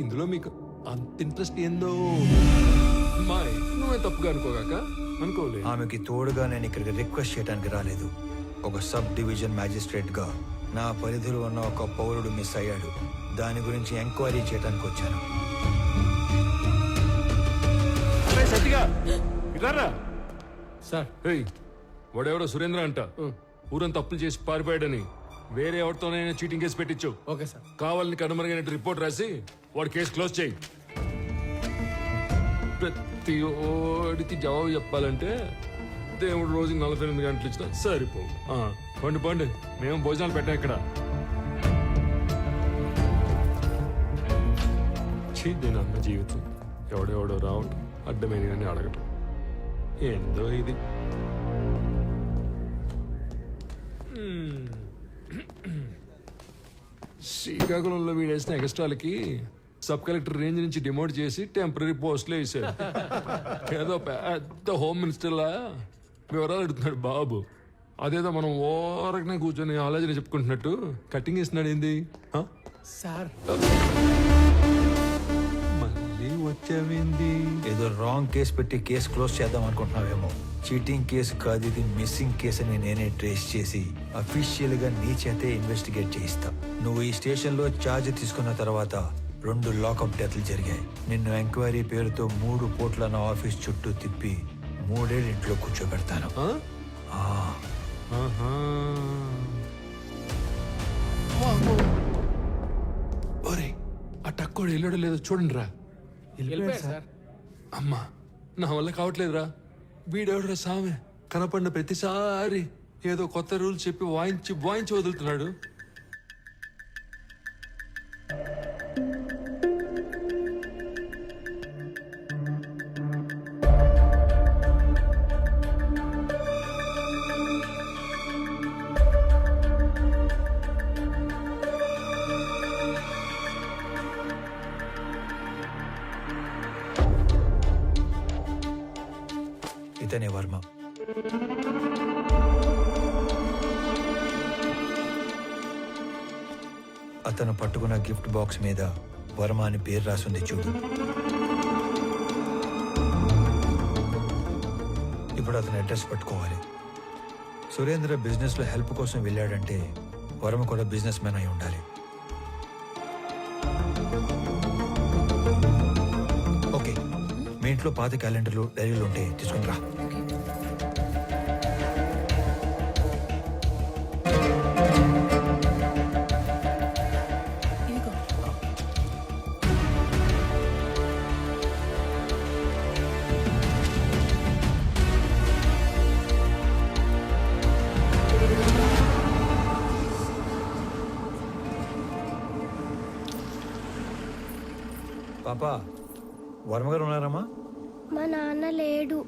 ఇందులో మీకు అంత ఇంట్రెస్ట్ ఏందో? మాయ్ నువ్వే తప్పుగా అనుకోగాక అనుకోలే. ఆమెకి తోడుగా నేను ఇక్కడికి రిక్వెస్ట్ చేయడానికి రాలేదు. ఒక సబ్ డివిజన్ మ్యాజిస్ట్రేట్గా నా పరిధిలో ఉన్న ఒక పౌరుడు మిస్ అయ్యాడు. దాని గురించి ఎంక్వైరీ చేయడానికి వచ్చాను. సార్. ఏయ్ వాడెవడో సురేంద్ర అంట. ఊరంతా తప్పులు చేసి పారిపోయాడని. వేరే ఎవరితోనైనా చీటింగ్ కేసు పెట్టించు. Okay sir. కావాలని కనుమరుగైనట్టు రిపోర్ట్ రాసి వాడి కేసు క్లోజ్ చేయి. ప్రతి ఓడికి జవాబు చెప్పాలంటే దేవుడు రోజుకి నలభై ఎనిమిది గంటలు ఇచ్చినా సరిపో పండి పండి. మేము భోజనాలు పెట్టాం ఇక్కడ. ఛీ, దీని అన్న జీవితం. ఎవడెవడో రావటం అడ్డమైన అడగటం. ఏందో ఇది. శ్రీకాకుళంలో వీడేసిన ఎక్స్ట్రాలకి సబ్ కలెక్టర్ రేంజ్ నుంచి డిమోట్ చేసి టెంపరీ పోస్టులు వేసాడు ఏదో పెద్ద హోమ్ మినిస్టర్లా వివరాలు అడుగుతున్నాడు బాబు. అదేదో మనం ఓరకనే కూర్చొని ఆలోచన చెప్పుకుంటున్నట్టు కటింగ్ ఇస్తున్నాడు ఏంది? ఆ? సార్. మళ్ళీ వచ్చావేంది? ఏదో రాంగ్ కేసు పెట్టి కేసు క్లోజ్ చేద్దాం అనుకుంటున్నావేమో. చీటింగ్ కేసు కాదు ఇది మిస్సింగ్ కేసు అని నేనే ట్రేస్ చేసి అఫీషియల్గా నీ చేతే ఇన్వెస్టిగేట్ చేయిస్తా. నువ్వు ఈ స్టేషన్లో ఛార్జ్ తీసుకున్న తర్వాత రెండు లాకప్ డెత్లు జరిగాయి. నిన్ను ఎంక్వైరీ పేరుతో మూడు పూట్ల నా ఆఫీస్ చుట్టూ తిప్పి మూడేళ్ళు ఇంట్లో కూర్చోబెడతాను. ఆ? టక్కోడు వెళ్ళాడో లేదో చూడండి రా అమ్మా నా వల్ల కావట్లేదురా. వీడెవడరా సామె? కనపడిన ప్రతిసారి ఏదో కొత్త రూల్ చెప్పి వాయించి వాయించి వదులుతున్నాడు. అతను పట్టుకున్న గిఫ్ట్ బాక్స్ మీద వర్మ అని పేరు రాసుంది చూడు. ఇప్పుడు అతని అడ్రస్ పట్టుకోవాలి. సురేంద్ర బిజినెస్లో హెల్ప్ కోసం వెళ్ళాడంటే వరమ కూడా బిజినెస్ మ్యాన్ అయి ఉండాలి. ఓకే మీ ఇంట్లో పాత క్యాలెండర్లు డైరీలు ఉంటే తీసుకుని రా. పాపా వర్మ గారు ఉన్నారమ్మా? మా నాన్న లేడు.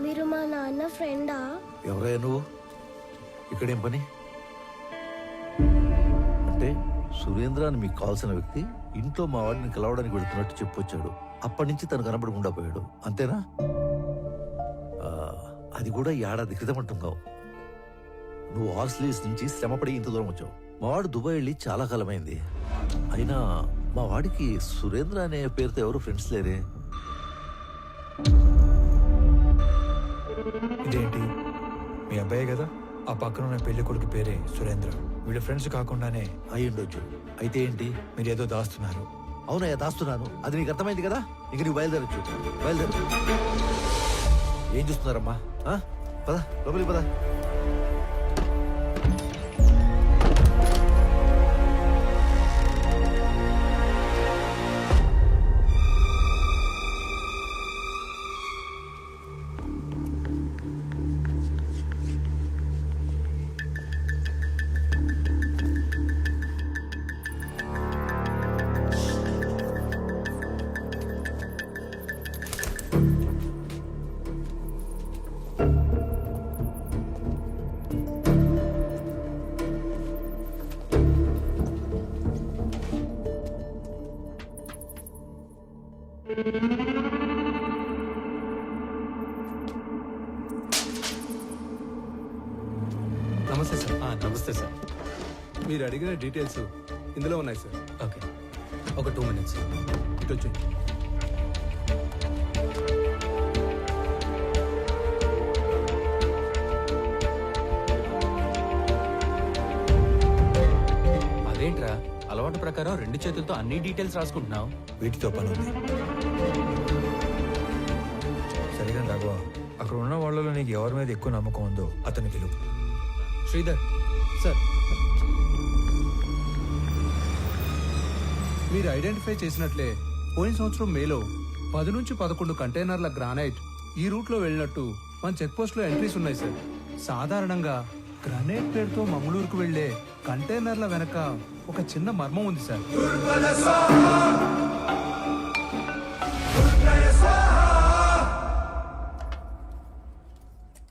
మీరు మా నాన్న ఫ్రెండా? ఎవరయ్యా నువ్వు? ఇక్కడేం పని? అంటే సురేంద్ర అని మీకు కావాల్సిన వ్యక్తి ఇంట్లో మా వాడిని కలవడానికి వెళుతున్నట్టు చెప్పొచ్చాడు. అప్పటి నుంచి తను కనబడకుండా పోయాడు. అంతేనా? ఆ, అది కూడా ఏడాది క్రితం అంటున్నావు నువ్వు హార్స్లీస్ నుంచి శ్రమపడి ఇంత దూరం వచ్చావు. మా వాడు దుబాయ్ వెళ్ళి చాలా కాలమైంది. అయినా మా వాడికి సురేంద్ర అనే పేరుతో ఎవరు ఫ్రెండ్స్ లేరే. ఇదేంటి? మీ అబ్బాయే కదా? ఆ పక్కన ఉన్న పెళ్ళి కొడుకు పేరే సురేంద్ర. వీళ్ళ ఫ్రెండ్స్ కాకుండానే అయి ఉండొచ్చు అయితే ఏంటి? మీరు ఏదో దాస్తున్నారు. అవునయ్యా దాస్తున్నాను. అది నీకు అర్థమైంది కదా? ఇంక నీకు బయలుదేరచ్చు. బయలుదేరు. ఏం చూస్తున్నారమ్మా? పద లోపలికి పద. నమస్తే సార్. నమస్తే సార్. మీరు అడిగిన డీటెయిల్స్ ఇందులో ఉన్నాయి సార్. ఓకే. ఒక టూ మినిట్స్. ఇటు వచ్చి ప్రకారం రెండు చేతులతో అన్ని డీటెయిల్స్ రాసుకుంటున్నావు? వీటితో పని ఉంది సరిగా రాఘవ అక్కడ ఉన్న వాళ్ళలో నీకు ఎవరి మీద ఎక్కువ నమ్మకం ఉందో అతని పిలువు శ్రీధర్ సార్. మీరు ఐడెంటిఫై చేసినట్లే పోయిన సంవత్సరం మేలో పది నుంచి పదకొండు కంటైనర్ల గ్రానైట్ ఈ రూట్లో వెళ్ళినట్టు మన చెక్ పోస్ట్లో ఎంట్రీస్ ఉన్నాయి సార్. సాధారణంగా గ్రానైట్ పేరుతో మంగళూరుకు వెళ్ళే కంటైనర్ల వెనక ఒక చిన్న మర్మం ఉంది సార్.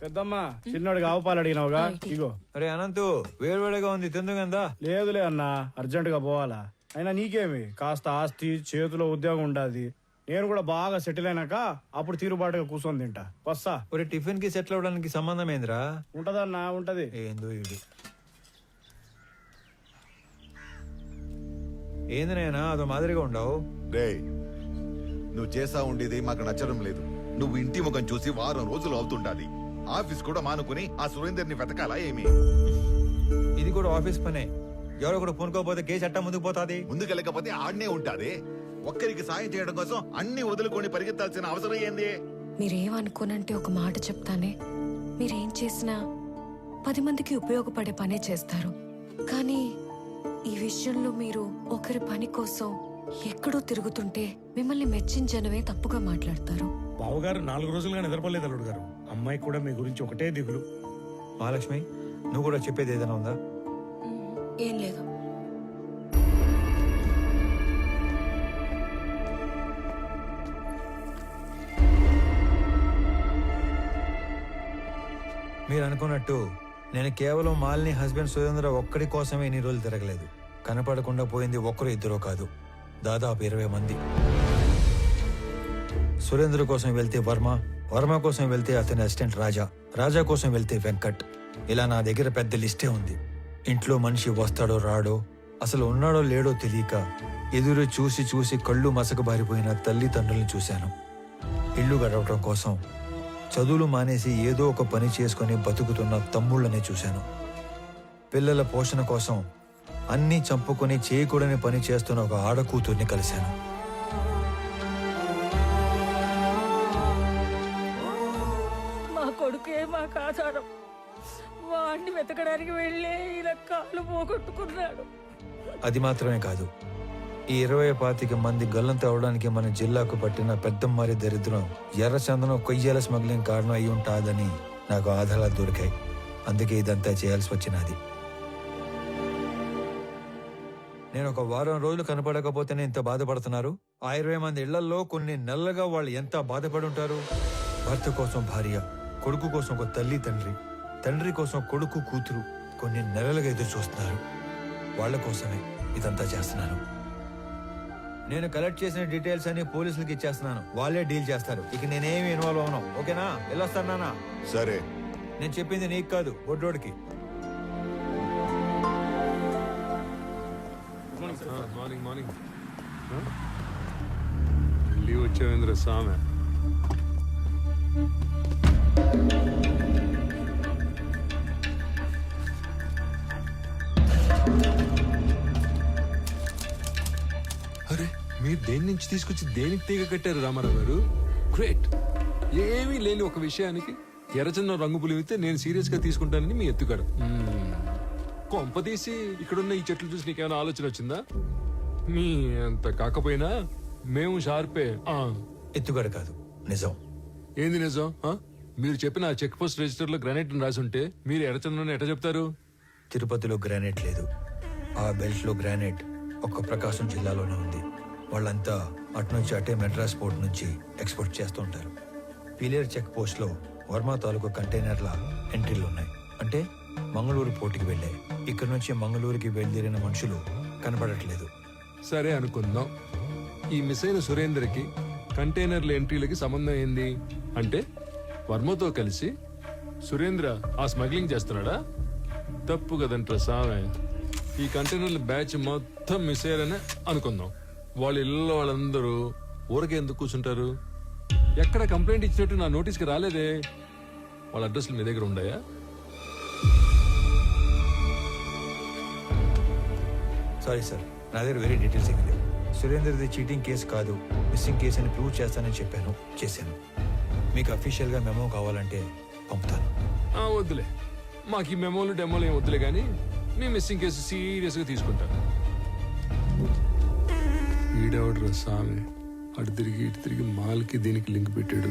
పెద్దమ్మ చిన్నోడికి ఆవు పాలు అడిగినావుగా? ఇగో. అరే అనంతు వేడివేడిగా ఉంది తిందుగందా? లేదులే అన్న అర్జెంట్గా పోవాలా. అయినా నీకేమి? కాస్త ఆస్తి చేతిలో ఉద్యోగం ఉండాది. నేను కూడా బాగా సెటిల్ అయినాక అప్పుడు తీరుబాటుగా కూర్చొని తింటా. వస్తా. ఒరే టిఫిన్కి సెటిల్ అవడానికి సంబంధం ఏందిరా ఉంటదన్నా ఉంటది. ఏందో ఇది ఏంది నాయనా అదో మాదిరిగా ఉండవు? రే నువ్వు చేసా ఉండేది మాకు నచ్చడం లేదు. నువ్వు ఇంటి ముఖం చూసి వారం రోజులు అవుతుండాది. ఆఫీస్ కూడా మానుకుని ఆ సురేందర్ని వెతకాలా ఏమి? ఇది కూడా ఆఫీస్ పనే. ఎవరో ఒకడు పూనుకోకపోతే కేసు అట్టా ముందుకు పోతాది? ముందుకెళ్ళకపోతే ఆడనే ఉంటాది. ఒక్కరికి సాయం చేయడం కోసం అన్ని వదులుకొని పరిగెత్తాల్సిన అవసరం ఏంది? మీరేమనుకోనంటే ఒక మాట చెప్తానే. మీరేం చేసినా పది మందికి ఉపయోగపడే పనే చేస్తారు. కానీ ఈ విషయంలో మీరు ఒకరి పని కోసం ఎక్కడో తిరుగుతుంటే మిమ్మల్ని మెచ్చించనవే తప్పుగా మాట్లాడతారు. బావగారు నాలుగు రోజులుగా నిద్రపోలేదు అల్లుడు గారు. అమ్మాయి కూడా మీ గురించి ఒకటే దిగులు. మహాలక్ష్మి నువ్వు కూడా చెప్పేది ఏదైనా ఉందా? ఏం లేదు. మీరు అనుకున్నట్టు నేను కేవలం మాలిని హస్బెండ్ సురేంద్ర ఒక్కడి కోసమే ఇన్ని రోజులు తిరగలేదు. కనపడకుండా పోయింది ఒక్కరు ఇద్దరు కాదు. దాదాపు ఇరవై మంది. సురేంద్ర కోసం వెళ్తే వర్మ వర్మ కోసం వెళ్తే అతని అసిస్టెంట్ రాజా రాజా కోసం వెళ్తే వెంకట్. ఇలా నా దగ్గర పెద్ద లిస్టే ఉంది. ఇంట్లో మనిషి వస్తాడో రాడో అసలు ఉన్నాడో లేడో తెలియక ఎదురు చూసి చూసి కళ్ళు మసకబారిపోయిన తల్లిదండ్రులను చూశాను. ఇల్లు గడవటం కోసం చదువులు మానేసి ఏదో ఒక పని చేసుకొని బతుకుతున్న తమ్ముళ్ళని చూశాను. పిల్లల పోషణ కోసం అన్నీ చంపుకొని చేయకూడని పని చేస్తున్న ఒక ఆడకూతుర్ని కలిశాను. మా కొడుకే మాకు ఆధారం. వాడిని వెతకడానికి వెళ్ళే ఇలా కాలు పోగొట్టుకున్నాడు. అది మాత్రమే కాదు. ఈ ఇరవై పాతిక మంది గల్లంత అవడానికి మన జిల్లాకు పట్టిన పెద్దమ్మారి దరిద్రం ఎర్రచందనం కొయ్యాల స్మగ్లింగ్ కారణం అయి ఉంటాదని నాకు ఆధారాలు దొరికాయి. అందుకే ఇదంతా చేయాల్సి వచ్చినది. నేను ఒక వారం రోజులు కనపడకపోతేనే ఇంత బాధపడుతున్నారు. ఆ ఇరవై మంది ఇళ్ళలో కొన్ని నెలలుగా వాళ్ళు ఎంత బాధపడి ఉంటారు? భర్త కోసం భార్య కొడుకు కోసం ఒక తల్లి తండ్రి తండ్రి కోసం కొడుకు కూతురు కొన్ని నెలలుగా ఎదురు చూస్తున్నారు. వాళ్ళ కోసమే ఇదంతా చేస్తున్నాను నేను కలెక్ట్ చేసిన డీటెయిల్స్ అన్ని పోలీసులకు ఇచ్చేస్తున్నాను. వాళ్ళే డీల్ చేస్తారు. ఇక నేనేమి ఇన్వాల్వ్ అవను ఓకేనా? వెళ్ళొస్తాను నాన్న. సరే. నేను చెప్పింది నీకు కాదు బొడ్డోడికి మార్నింగ్ మార్నింగ్ మళ్ళీ వచ్చేవేంద్ర సామె? మీరు దేని నుంచి తీసుకొచ్చి దేనికి తీగ కట్టారు రామారావు గారు? గ్రేట్ ఏమీ లేని ఒక విషయానికి ఎర్రచందనం రంగు పులిమితే నేను సీరియస్గా తీసుకుంటానని మీ ఎత్తుగాడు. మ్మ్. కొంప తీసి ఇక్కడున్న ఈ చెట్లు చూసి నీకేమైనా ఆలోచన వచ్చిందా? మీ అంత కాకపోయినా మేము షార్పే ఎత్తుగడ కాదు నిజం. ఏంది నిజం? మీరు చెప్పిన ఆ చెక్ పోస్ట్ రిజిస్టర్లో గ్రానైట్ రాసి ఉంటే మీరు ఎర్రచందనం ఎట్ట చెప్తారు? తిరుపతిలో గ్రానైట్ లేదు. ఆ బెల్ట్లో గ్రానైట్ ఒక్క ప్రకాశం జిల్లాలోనే ఉంది. వాళ్ళంతా అటు నుంచి అటే మెడ్రాస్ పోర్ట్ నుంచి ఎక్స్పోర్ట్ చేస్తుంటారు ఉంటారు. చెక్ పోస్ట్లో వర్మ తాలూకు కంటైనర్ల ఎంట్రీలు ఉన్నాయి. అంటే మంగళూరు పోర్టుకి వెళ్ళాయి ఇక్కడ నుంచి మంగళూరుకి బయలుదేరిన మనుషులు కనపడట్లేదు. సరే అనుకుందాం. ఈ మిస్ అయిన సురేందర్కి కంటైనర్ల ఎంట్రీలకి సంబంధం ఏంది? అంటే వర్మతో కలిసి సురేంద్ర ఆ స్మగ్లింగ్ చేస్తున్నాడా? తప్పు కదంట్రా సామె ఈ కంటైనర్ల బ్యాచ్ మొత్తం మిస్ అయ్యారని అనుకుందాం. వాళ్ళ ఇళ్ళలో వాళ్ళందరూ ఊరకే ఎందుకు కూర్చుంటారు? ఎక్కడ కంప్లైంట్ ఇచ్చినట్టు నా నోటీస్కి రాలేదే? వాళ్ళ అడ్రస్లు మీ దగ్గర ఉన్నాయా సారీ సార్ నా దగ్గర వేరే డీటెయిల్స్ ఏమీ లేవు. సురేందర్ది చీటింగ్ కేసు కాదు మిస్సింగ్ కేసు అని ప్రూవ్ చేస్తానని చెప్పాను చేశాను. మీకు అఫీషియల్గా మెమో కావాలంటే పంపుతాను. ఆ, వద్దులే. మాకు ఈ మెమోలు డెమోలు ఏం వద్దులే కానీ మీ మిస్సింగ్ కేసు సీరియస్గా తీసుకుంటాను. వీడెవడరా సామె. అటు తిరిగి ఇటు తిరిగి మాల్కి దీనికి లింక్ పెట్టాడు.